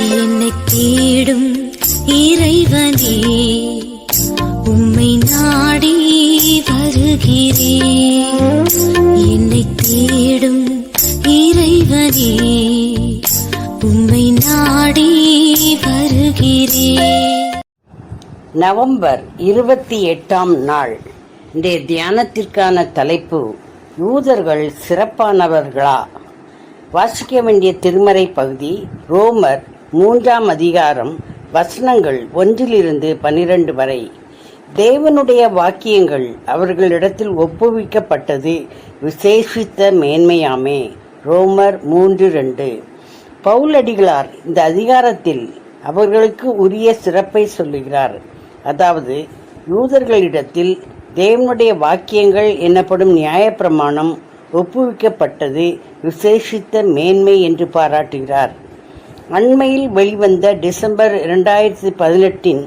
என்னை தேடும் இறைவனே உம்மை நாடி வருகிறேன் என்னை தேடும் இறைவனே உம்மை நாடி வருகிறேன் நவம்பர் இருபத்தி எட்டாம் நாள். இந்த தியானத்திற்கான தலைப்பு யூதர்கள் சிறப்பானவர்களா? வாசிக்க வேண்டிய திருமறை பகுதி ரோமர் மூன்றாம் அதிகாரம் வசனங்கள் ஒன்றிலிருந்து பனிரெண்டு வரை. தேவனுடைய வாக்கியங்கள் அவர்களிடத்தில் ஒப்புவிக்கப்பட்டது விசேஷித்த மேன்மையாமே. ரோமர் மூன்று ரெண்டு. பவுலடிகளார் இந்த அதிகாரத்தில் அவர்களுக்கு உரிய சிறப்பை சொல்லுகிறார். அதாவது யூதர்களிடத்தில் தேவனுடைய வாக்கியங்கள் எனப்படும் நியாயப்பிரமாணம் ஒப்புவிக்கப்பட்டது விசேஷித்த மேன்மை என்று பாராட்டுகிறார். அண்மையில் வெளிவந்த டிசம்பர் இரண்டாயிரத்தி பதினெட்டின்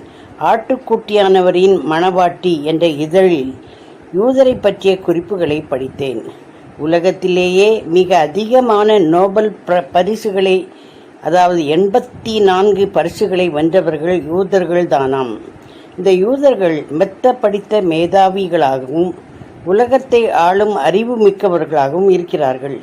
ஆட்டுக்குட்டியானவரின் மணவாட்டி என்ற இதழில் யூதரை பற்றிய குறிப்புகளை படித்தேன். உலகத்திலேயே மிக அதிகமான நோபல் பரிசுகளை அதாவது எண்பத்தி நான்கு பரிசுகளை வென்றவர்கள் யூதர்கள் தானாம். இந்த யூதர்கள் மெத்த படித்த மேதாவிகளாகவும் உலகத்தை ஆளும் அறிவு மிக்கவர்களாகவும் இருக்கிறார்கள்.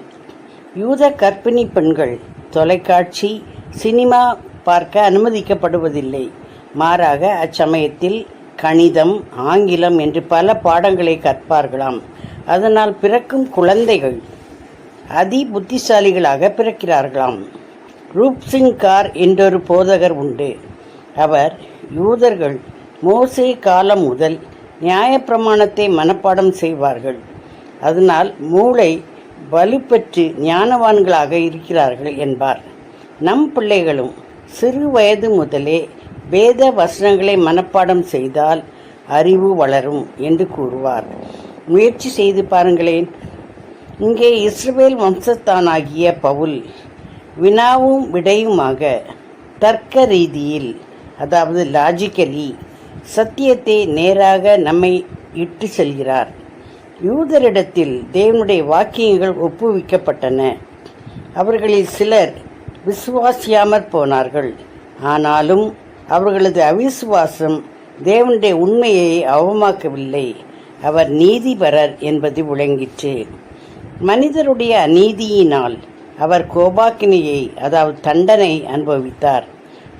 யூத கற்பிணி பெண்கள் தொலைக்காட்சி சினிமா பார்க்க அனுமதிக்கப்படுவதில்லை. மாறாக அச்சமயத்தில் கணிதம் ஆங்கிலம் என்று பல பாடங்களை கற்பார்களாம். அதனால் பிறக்கும் குழந்தைகள் அதி புத்திசாலிகளாக பிறக்கிறார்களாம். ரூப் சிங் கார் என்றொரு போதகர் உண்டு. அவர் யூதர்கள் மோசே காலம் முதல் நியாயப்பிரமாணத்தை மனப்பாடம் செய்வார்கள். அதனால் மூளை வலுப்பெற்று ஞானவான்களாக இருக்கிறார்கள் என்பார். நம் பிள்ளைகளும் சிறு வயது முதலே வேத வசனங்களை மனப்பாடம் செய்தால் அறிவு வளரும் என்று கூறுவார். முயற்சி செய்து பாருங்களேன். இங்கே இஸ்ரேல் வம்சத்தானாகிய பவுல் வினாவும் விடையுமாக தர்க்க ரீதியில் அதாவது லாஜிக்கலி சத்தியத்தை நேராக நம்மை இட்டு செல்கிறார். யூதரிடத்தில் தேவனுடைய வாக்கியங்கள் ஒப்புவிக்கப்பட்டன. அவர்களில் சிலர் விசுவாசியாமற் போனார்கள். ஆனாலும் அவர்களது அவிசுவாசம் தேவனுடைய உண்மையை அவமாக்கவில்லை. அவர் நீதிபரர் என்பது விளங்கிற்று. மனிதருடைய அநீதியினால் அவர் கோபாக்கினையை அதாவது தண்டனை அனுபவித்தார்.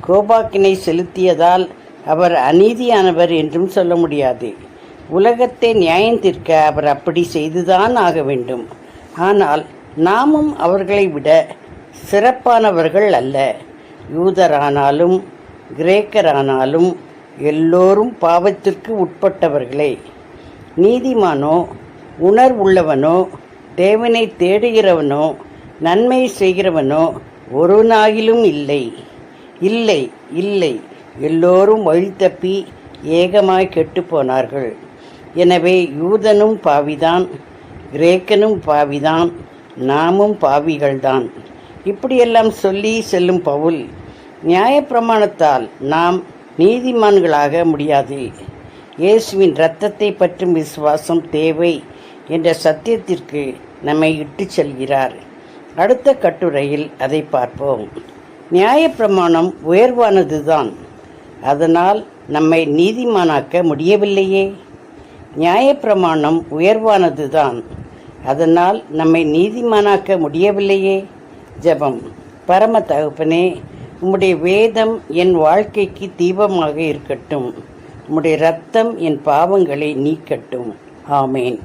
கோபாக்கினை செலுத்தியதால் அவர் அநீதியானவர் என்றும் சொல்ல முடியாது. உலகத்தை நியாயம் தீர்க்க அவர் அப்படி செய்துதான் ஆக வேண்டும். ஆனால் நாமும் அவர்களை விட சிறப்பானவர்கள் அல்ல. யூதரானாலும் கிரேக்கரானாலும் எல்லோரும் பாவத்திற்கு உட்பட்டவர்களே. நீதிமானோ உணர்வுள்ளவனோ தேவனை தேடுகிறவனோ நன்மை செய்கிறவனோ ஒரு நாயிலும் இல்லை. இல்லை இல்லை. எல்லோரும் வழி தப்பி ஏகமாய் கெட்டுப்போனார்கள் எனவே யூதனும் பாவிதான் கிரேக்கனும் பாவிதான் நாமும் பாவிகள்தான். இப்படியெல்லாம் சொல்லி செல்லும் பவுல் நியாயப்பிரமாணத்தால் நாம் நீதிமான்களாக முடியாது. இயேசுவின் இரத்தத்தை பற்றும் விசுவாசம் தேவை என்ற சத்தியத்திற்கு நம்மை இட்டுச் செல்கிறார். அடுத்த கட்டுரையில் அதை பார்ப்போம். நியாயப்பிரமாணம் உயர்வானதுதான். அதனால் நம்மை நீதிமானாக்க முடியவில்லையே. நியாயப்பிரமாணம் உயர்வானதுதான். அதனால் நம்மை நீதிமானாக்க முடியவில்லையே. ஜபம். பரம தகப்பனே உம்முடைய வேதம் என் வாழ்க்கைக்கு தீபமாக இருக்கட்டும். உம்முடைய ரத்தம் என் பாவங்களை நீக்கட்டும். ஆமேன்.